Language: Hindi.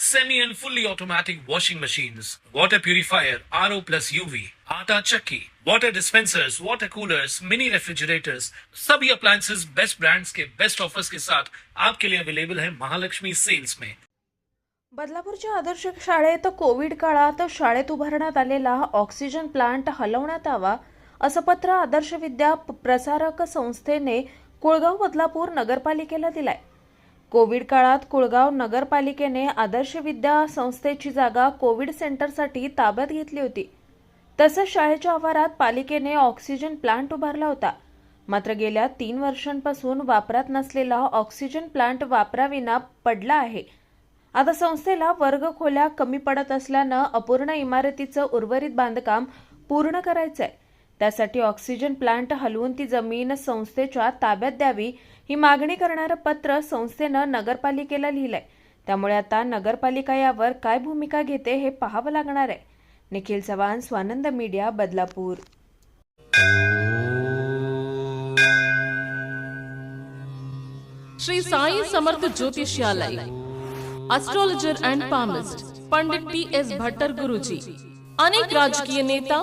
semi and fully automatic washing machines, water purifier, RO plus UV, आटा चक्की, water dispensers, water coolers, mini refrigerators, सभी appliances बेस्ट ब्रांड्स के बेस्ट ऑफर्स के साथ आपके लिए अवेलेबल है महालक्ष्मी सेल्स में। बदलापूरच्या आदर्श शाळेत कोविड काळात शाळेत उभारण्यात आलेला ऑक्सिजन प्लांट हलवण्यात यावा असं पत्र आदर्श विद्या प्रसारक संस्थेने कुळगाव बदलापूर नगरपालिकेला दिलाय. कोविड काळात कुळगाव नगरपालिकेने आदर्श विद्या संस्थेची जागा कोविड सेंटरसाठी ताब्यात घेतली होती. तसंच शाळेच्या आवारात पालिकेने ऑक्सिजन प्लांट उभारला होता. मात्र गेल्या तीन वर्षांपासून वापरात नसलेला ऑक्सिजन प्लांट वापराविना पडला आहे. आता संस्थेला वर्ग खोल्या कमी पडत असल्यानं अपूर्ण इमारतीचं उर्वरित बांधकाम पूर्ण करायचं आहे त्यासाठी ऑक्सिजन प्लांट हलवून ती जमीन संस्थेच्या ताब्यात द्यावी ही मागणी करणारं पत्र संस्थेनं नगरपालिकेला लिहिलंय. त्यामुळे आता नगरपालिका यावर काय भूमिका घेते हे पाहावं लागणार आहे. Nikhil Chavan Swanand media Badlapur. Shri Sai Samarth Jyotishalaya astrologer and palmist Pandit T S Bhattar Guruji अनेक राजकीय नेता